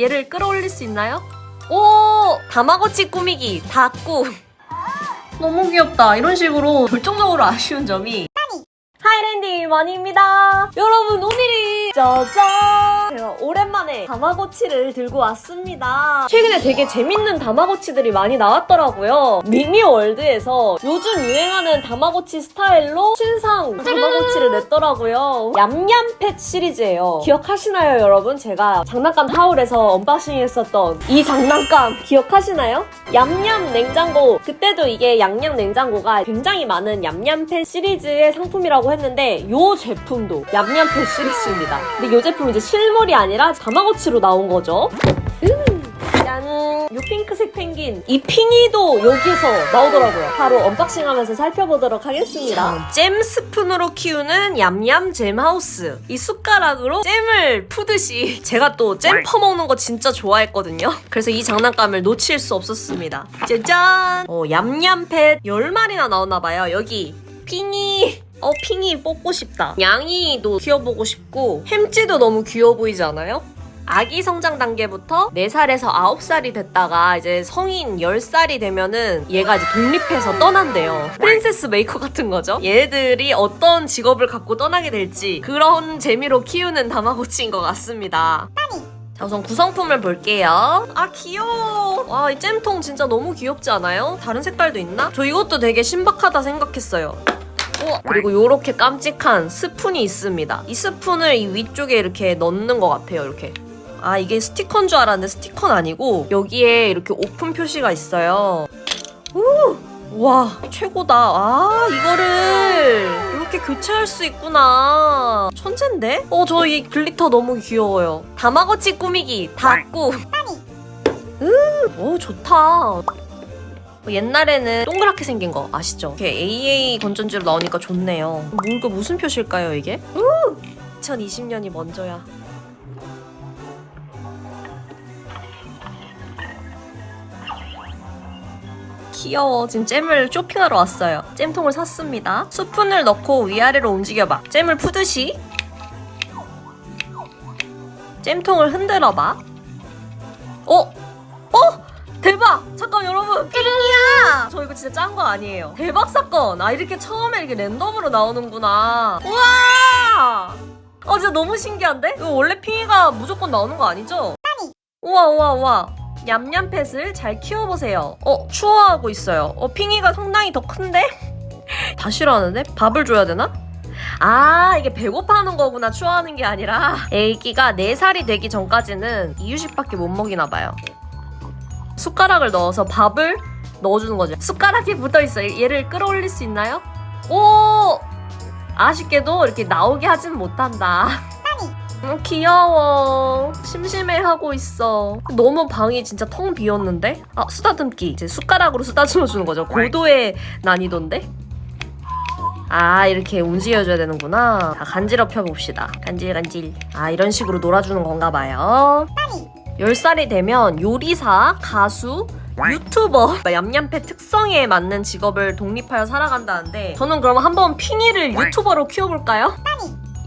얘를 끌어올릴 수 있나요? 오! 다마고치 꾸미기 닫고 너무 귀엽다. 이런 식으로 결정적으로 아쉬운 점이 하이랜디 마니입니다. 여러분 오늘이 짜잔! 제가 오랜만에 다마고치를 들고 왔습니다. 최근에 되게 재밌는 다마고치들이 많이 나왔더라고요. 미니월드에서 요즘 유행하는 다마고치 스타일로 신상 다마고치를 냈더라고요. 얌얌펫 시리즈예요. 기억하시나요 여러분? 제가 장난감 하울에서 언박싱 했었던 이 장난감 기억하시나요? 얌얌 냉장고 그때도 이게 양양 냉장고가 굉장히 많은 얌얌펫 시리즈의 상품이라고 했는데 이 제품도 얌얌펫 시리즈입니다. 근데 이 제품 이제 실물 이 아니라 다마고치로 나온 거죠. 음, 짠! 이 핑크색 펭귄 이 핑이도 여기서 나오더라고요. 바로 언박싱하면서 살펴보도록 하겠습니다. 잼 스푼으로 키우는 얌얌 잼하우스 이 숟가락으로 잼을 푸듯이 제가 또 잼 퍼먹는 거 진짜 좋아했거든요. 그래서 이 장난감을 놓칠 수 없었습니다. 짜잔! 어, 얌얌 펫 10마리나 나오나봐요. 여기 핑이 어 핑이 뽑고 싶다. 양이도 키워보고 싶고 햄찌도 너무 귀여워 보이지 않아요? 아기 성장 단계부터 4살에서 9살이 됐다가 이제 성인 10살이 되면은 얘가 이제 독립해서 떠난대요. 프린세스 메이커 같은 거죠. 얘들이 어떤 직업을 갖고 떠나게 될지 그런 재미로 키우는 다마고치인 것 같습니다. 자, 우선 구성품을 볼게요. 아, 귀여워. 와, 이 잼통 진짜 너무 귀엽지 않아요? 다른 색깔도 있나? 저 이것도 되게 신박하다 생각했어요. 그리고 이렇게 깜찍한 스푼이 있습니다. 이 스푼을 이 위쪽에 이렇게 넣는 것 같아요, 이렇게. 아, 이게 스티커인 줄 알았는데 스티커는 아니고 여기에 이렇게 오픈 표시가 있어요. 우! 와, 최고다. 아, 이거를 이렇게 교체할 수 있구나. 천재인데? 어, 저 이 글리터 너무 귀여워요. 다마고치 꾸미기 닫고. 음, 오, 좋다. 옛날에는 동그랗게 생긴 거 아시죠? 이렇게 AA 건전지로 나오니까 좋네요. 뭐, 이거 무슨 표시일까요, 이게? 우! 2020년이 먼저야. 귀여워. 지금 잼을 쇼핑하러 왔어요. 잼통을 샀습니다. 스푼을 넣고 위아래로 움직여봐. 잼을 푸듯이. 잼통을 흔들어봐. 어? 어? 대박! 잠깐 여러분 핑이 야! 저 이거 진짜 짠 거 아니에요. 대박 사건! 아 이렇게 처음에 이렇게 랜덤으로 나오는구나. 우와! 어 진짜 너무 신기한데? 이거 원래 핑이가 무조건 나오는 거 아니죠? 우와 우와 우와 얌얌펫을 잘 키워보세요. 어 추워하고 있어요. 어 핑이가 상당히 더 큰데? 다 싫어하는데? 밥을 줘야 되나? 아 이게 배고파하는 거구나 추워하는 게 아니라 애기가 4살이 되기 전까지는 이유식밖에 못 먹이나 봐요. 숟가락을 넣어서 밥을 넣어주는 거죠. 숟가락이 붙어있어요. 얘를 끌어올릴 수 있나요? 오! 아쉽게도 이렇게 나오게 하진 못한다. 음, 귀여워. 심심해 하고 있어. 너무 방이 진짜 텅 비었는데? 아, 쓰다듬기. 이제 숟가락으로 쓰다듬어 주는 거죠. 고도의 난이도인데? 아, 이렇게 움직여줘야 되는구나. 자, 간지럽혀 봅시다. 간질간질. 아, 이런 식으로 놀아주는 건가 봐요. 10살이 되면 요리사, 가수, 유튜버 얌얌펫 특성에 맞는 직업을 독립하여 살아간다는데 저는 그럼 한번 핑이를 유튜버로 키워볼까요?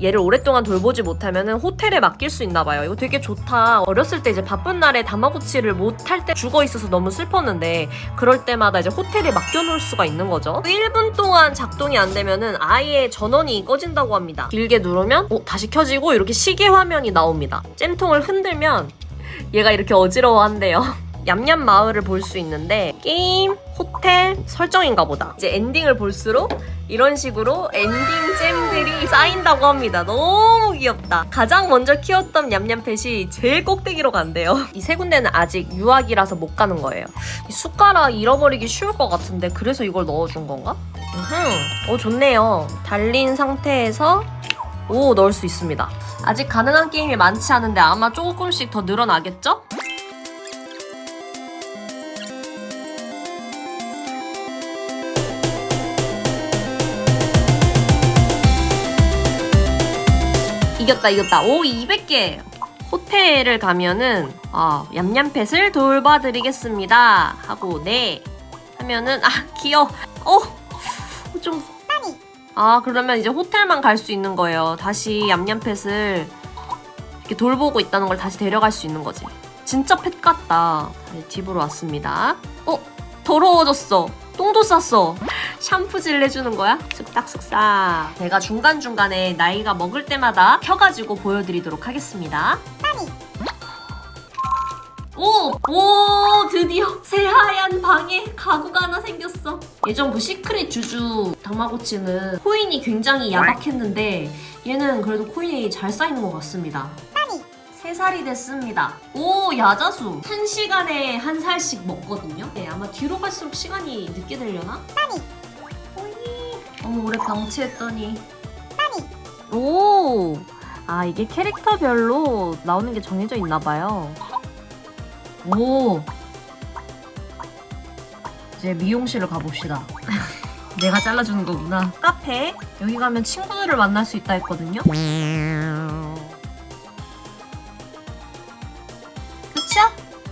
얘를 오랫동안 돌보지 못하면 호텔에 맡길 수 있나 봐요. 이거 되게 좋다. 어렸을 때 이제 바쁜 날에 다마고치를 못할 때 죽어 있어서 너무 슬펐는데 그럴 때마다 이제 호텔에 맡겨놓을 수가 있는 거죠. 1분 동안 작동이 안 되면은 아예 전원이 꺼진다고 합니다. 길게 누르면 어, 다시 켜지고 이렇게 시계 화면이 나옵니다. 잼통을 흔들면 얘가 이렇게 어지러워한대요. 얌얌 마을을 볼 수 있는데 게임, 호텔, 설정인가 보다. 이제 엔딩을 볼수록 이런 식으로 엔딩 잼들이 쌓인다고 합니다. 너무 귀엽다. 가장 먼저 키웠던 얌얌펫이 제일 꼭대기로 간대요. 이 세 군데는 아직 유학이라서 못 가는 거예요. 이 숟가락 잃어버리기 쉬울 것 같은데 그래서 이걸 넣어준 건가? 오 좋네요. 달린 상태에서 오 넣을 수 있습니다. 아직 가능한 게임이 많지 않은데 아마 조금씩 더 늘어나겠죠? 이겼다 이겼다 오 200개 호텔을 가면은 아 얌얌펫을 돌봐드리겠습니다 하고 네 하면은 아 귀여워 어좀 아 그러면 이제 호텔만 갈 수 있는 거예요 다시 얌얌펫을 이렇게 돌보고 있다는 걸 다시 데려갈 수 있는 거지 진짜 펫 같다. 집으로 왔습니다. 어? 더러워졌어. 똥도 쌌어. 샴푸질 해주는 거야? 쓱싹쓱싹. 제가 중간중간에 나이가 먹을 때마다 켜가지고 보여드리도록 하겠습니다. 오! 오! 드디어 새하얀 방에 가구가 하나 생겼어. 예전부 시크릿 주주 다마고치는 코인이 굉장히 야박했는데 얘는 그래도 코인이 잘 쌓이는 것 같습니다. 3살이 됐습니다. 오, 야자수. 1시간에 한 살씩 먹거든요. 네, 아마 뒤로 갈수록 시간이 늦게 되려나? 오이. 어머, 오래 방치했더니. 오! 아, 이게 캐릭터별로 나오는 게 정해져 있나 봐요. 오! 이제 미용실을 가봅시다. 내가 잘라주는 거구나. 카페. 여기 가면 친구들을 만날 수 있다 했거든요.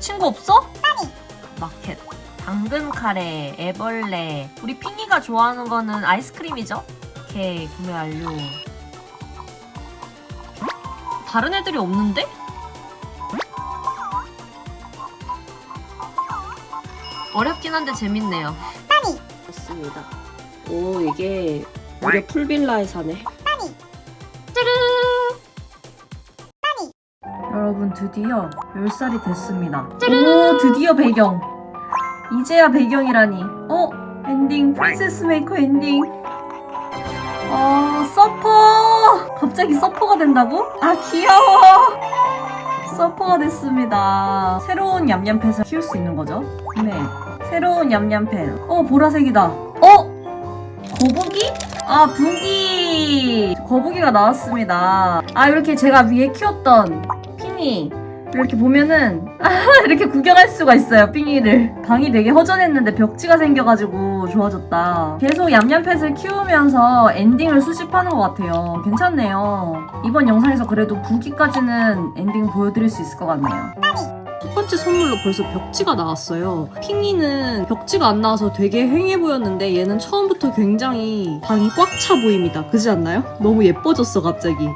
친구 없어? 마켓. 당근 카레, 애벌레. 우리 핑이가 좋아하는 거는 아이스크림이죠? 오케이, 구매 완료. 다른 애들이 없는데? 어렵긴 한데 재밌네요. 좋습니다. 오, 이게 무려 풀빌라에 사네. 여러분 드디어 10살이 됐습니다. 오 드디어 배경. 이제야 배경이라니. 어? 엔딩 프린세스 메이커 엔딩. 어 서퍼. 갑자기 서퍼가 된다고? 아 귀여워. 서퍼가 됐습니다. 새로운 얌얌펫을 키울 수 있는 거죠? 네. 새로운 얌얌펫. 어 보라색이다. 어? 거북이? 아 부기. 거북이가 나왔습니다. 아 이렇게 제가 위에 키웠던 핑이 이렇게 보면은 이렇게 구경할 수가 있어요 핑이를 방이 되게 허전했는데 벽지가 생겨가지고 좋아졌다 계속 얌얌펫을 키우면서 엔딩을 수집하는 것 같아요 괜찮네요 이번 영상에서 그래도 부기까지는 엔딩 보여드릴 수 있을 것 같네요 첫 번째 선물로 벌써 벽지가 나왔어요. 핑이는 벽지가 안 나와서 되게 휑해 보였는데 얘는 처음부터 굉장히 방이 꽉 차 보입니다. 그지 않나요? 너무 예뻐졌어 갑자기.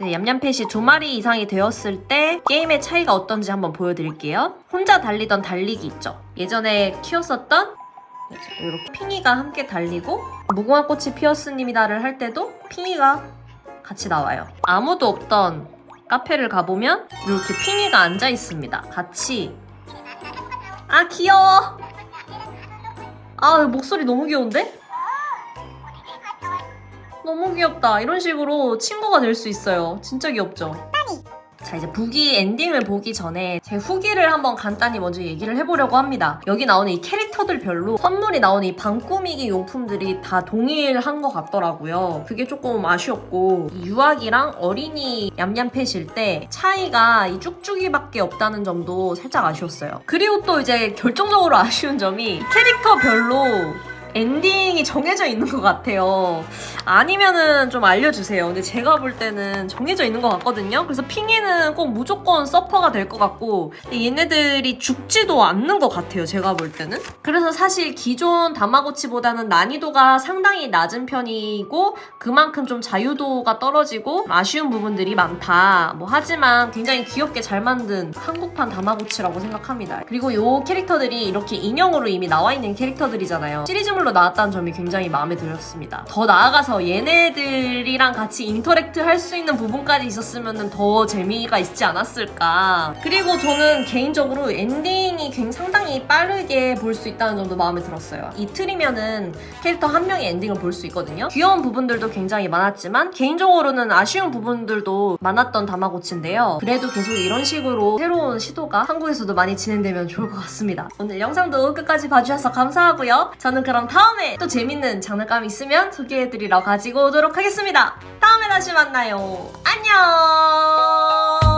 네, 얌얌펫이 두 마리 이상이 되었을 때 게임의 차이가 어떤지 한번 보여드릴게요. 혼자 달리던 달리기 있죠. 예전에 키웠었던 이렇게 핑이가 함께 달리고 무궁화 꽃이 피었습니다를 할 때도 핑이가 같이 나와요. 아무도 없던 카페를 가보면 이렇게 핑이가 앉아 있습니다. 같이 아 귀여워. 아 목소리 너무 귀여운데? 너무 귀엽다. 이런 식으로 친구가 될 수 있어요. 진짜 귀엽죠? 자, 이제 부기 엔딩을 보기 전에 제 후기를 한번 간단히 먼저 얘기를 해보려고 합니다. 여기 나오는 이 캐릭터들별로 선물이 나오는 이 방꾸미기 용품들이 다 동일한 것 같더라고요. 그게 조금 아쉬웠고, 이 유아기랑 어린이 얌얌펫일 때 차이가 이 쭉쭉이밖에 없다는 점도 살짝 아쉬웠어요. 그리고 또 이제 결정적으로 아쉬운 점이 캐릭터별로 엔딩이 정해져 있는 것 같아요. 아니면은 좀 알려주세요. 근데 제가 볼 때는 정해져 있는 것 같거든요. 그래서 핑이는 꼭 무조건 서퍼가 될 것 같고 얘네들이 죽지도 않는 것 같아요. 제가 볼 때는. 그래서 사실 기존 다마고치보다는 난이도가 상당히 낮은 편이고 그만큼 좀 자유도가 떨어지고 아쉬운 부분들이 많다. 뭐 하지만 굉장히 귀엽게 잘 만든 한국판 다마고치라고 생각합니다. 그리고 요 캐릭터들이 이렇게 인형으로 이미 나와 있는 캐릭터들이잖아요. 시리즈물 로 나왔다는 점이 굉장히 마음에 들었습니다. 더 나아가서 얘네들이랑 같이 인터랙트 할 수 있는 부분까지 있었으면 더 재미가 있지 않았을까. 그리고 저는 개인적으로 엔딩이 굉장히 빠르게 볼 수 있다는 점도 마음에 들었어요. 이틀이면은 캐릭터 한 명의 엔딩을 볼 수 있거든요. 귀여운 부분들도 굉장히 많았지만 개인적으로는 아쉬운 부분들도 많았던 다마고치인데요. 그래도 계속 이런 식으로 새로운 시도가 한국에서도 많이 진행되면 좋을 것 같습니다. 오늘 영상도 끝까지 봐주셔서 감사하고요. 저는 그럼 다음에 또 재밌는 장난감 있으면 소개해드리러 가지고 오도록 하겠습니다. 다음에 다시 만나요. 안녕!